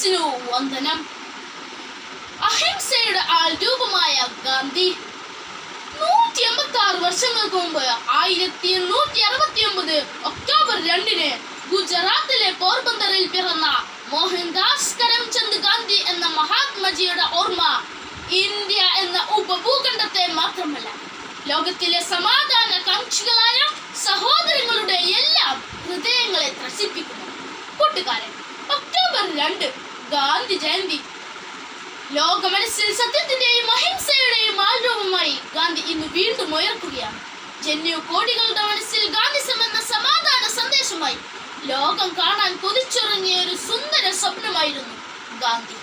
മനസ്സിനു വന്ദനം അഹിംസയുടെ ആരൂപമായ രൂപമായ ഗാന്ധി നൂറ്റി എൺപത്തി ആറ് വർഷങ്ങൾക്ക് മുമ്പ് ആയിരത്തി എണ്ണൂറ്റി അറുപത്തി ഒമ്പത് ഒക്ടോബർ രണ്ടിന് ഗുജറാത്തിലെ പോർബന്ദറിൽ പിറന്ന മോഹൻദാസ് കരംചന്ദ് ഗാന്ധി എന്ന മഹാത്മജിയുടെ ഓർമ്മ ഇന്ത്യ എന്ന ഉപഭൂഖണ്ഡത്തെ മാത്രമല്ല ലോകത്തിലെ സമാധാന കാക്ഷികളായ സഹോദരങ്ങളുടെ എല്ലാം ഗാന്ധി ജയന്തി. ലോക മനസ്സിൽ സത്യത്തിന്റെയും അഹിംസയുടെയും ആൽരൂപമായി ഗാന്ധി ഇന്ന് വീണ്ടും ഉയർക്കുകയാണ്. ജന്യു കോടികളുടെ മനസ്സിൽ ഗാന്ധിസം എന്ന സമാധാന സന്ദേശമായി ലോകം കാണാൻ കൊതിച്ചുറങ്ങിയ ഒരു സുന്ദര സ്വപ്നമായിരുന്നു ഗാന്ധി.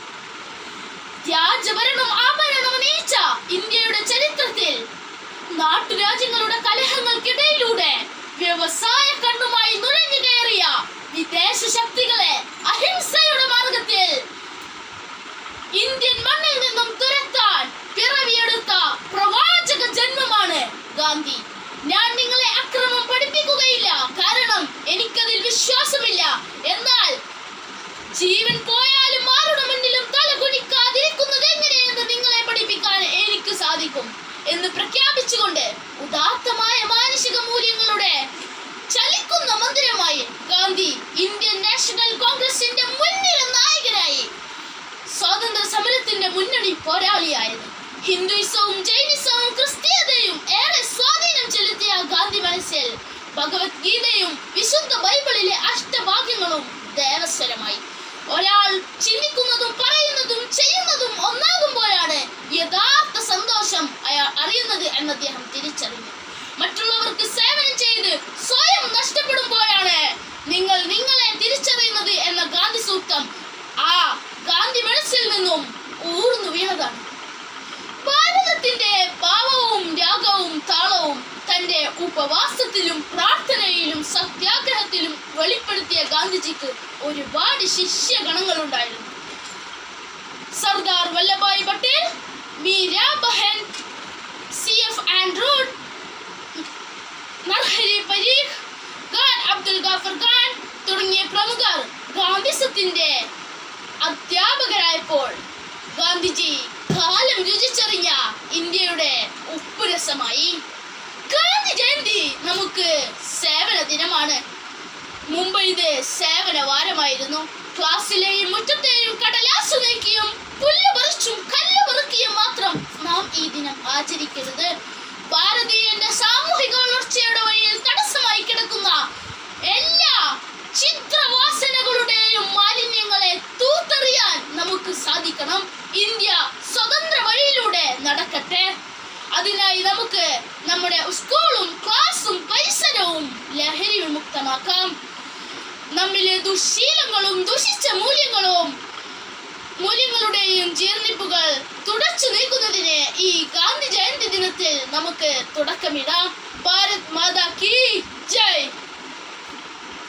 ത്യാജഭരണം ആഭരണം നീച്ച ഇന്ത്യയുടെ ചരിത്രത്തിൽ നാട്ടുരാജ്യങ്ങളുടെ കലഹങ്ങൾക്കിടയിലൂടെ വ്യവസായ കണ്ണുമായി നുഴഞ്ഞു കയറിയ വിദേശ ശക്തികളെ അഹിംസയുടെ ഗാന്ധി. ഞാൻ നിങ്ങളെ അക്രമം പഠിപ്പിക്കുകയില്ല. കാരണം എനിക്കതിൽ വിശ്വാസമില്ല. എന്നാൽ ജീവൻ പോയാലും ആരുടെ മുന്നിലും തല കുനിക്കാതിരിക്കുന്നത് എങ്ങനെയെന്ന് നിങ്ങളെ പഠിപ്പിക്കാൻ എനിക്ക് സാധിക്കും എന്ന് പ്രഖ്യാപിച്ചുകൊണ്ട് ഉദാത്തമായ മാനുഷിക മൂല്യങ്ങളുടെ ചലിക്കുന്ന മന്ദിരമായി ഗാന്ധി ഇന്ത്യൻ നാഷണൽ കോൺഗ്രസിന്റെ മുൻനിര നായകനായി സ്വാതന്ത്ര്യ സമരത്തിന്റെ മുന്നണി പോരാളിയായത്. ഹിന്ദുയിസവും ജൈനിസവും ക്രിസ്തീയതയും ഏറെ സ്വാധീനം ചെലുത്തിയ ഗാന്ധി മനസ്സിൽ ഭഗവത്ഗീതയും വിശുദ്ധ ബൈബിളിലെ അഷ്ടഭാഗ്യങ്ങളും ദേവസ്വരമായി. ഒരാൾ ചിന്തിക്കുന്നതും പറയുന്നതും ചെയ്യുന്നതും ഒന്നാകുമ്പോഴാണ് യഥാർത്ഥ സന്തോഷം അയാൾ അറിയുന്നത് എന്ന് അദ്ദേഹം തിരിച്ചറിഞ്ഞു. മറ്റുള്ളവർക്ക് സേവനം ചെയ്ത് സ്വയം നഷ്ടപ്പെടുമ്പോഴാണ് ഉപവാസത്തിലും പ്രാർത്ഥനയിലും സത്യാഗ്രഹത്തിലും വെളിപ്പെടുത്തിയ ഗാന്ധിജിക്ക് ഒരുപാട് ശിഷ്യഗണങ്ങളുണ്ടായിരുന്നു. Sardar Vallabhbhai Patel Meera Behn C F Andrews Narhari Parikh Khan Abdul Ghaffar Khan തുടങ്ങിയ പ്രമുഖർ ഗാന്ധിസത്തിന്റെ അധ്യാപകരായപ്പോൾ ഗാന്ധിജി കാലം രുചിച്ചറിഞ്ഞ ഇന്ത്യയുടെ ഉപ്പുരസമായി. ഗാന്ധി നമുക്ക് സേവന ദിനമാണ്. ഇത് സേവന വാരമായിരുന്നു. ക്ലാസ്സിലെയും മുറ്റത്തെയും കടലാസ് നീക്കിയും പുല്ല് പറിച്ചും കല്ല് പറക്കിയും മാത്രം നാം ഈ ദിനം ആചരിക്കരുത് ഭാരതീയന്റെ സാമൂഹിക വളർച്ചയുടെ വഴിയിൽ തടസ്സമായി കിടക്കുന്ന എല്ലാ ചിത്രവാസനകളുടെയും മാലിന്യങ്ങളെ തൂത്തെറിയാൻ നമുക്ക് സാധിക്കണം. ഇന്ത്യ സ്വതന്ത്ര വഴിയിലൂടെ നടക്കട്ടെ. അതിനായി നമുക്ക് നമ്മുടെ സ്കൂളും വിമുക്തമാക്കാം. നമ്മിലെ ദുശീലങ്ങളും ദുഷിച്ച മൂല്യങ്ങളും മൂല്യങ്ങളുടെയും ജീർണിപ്പുകൾ തുടച്ചു നീക്കുന്നതിന് ഈ ഗാന്ധി ജയന്തി ദിനത്തിൽ നമുക്ക് തുടക്കമിടാം. ഭാരത് മാതാ കി ജയ്.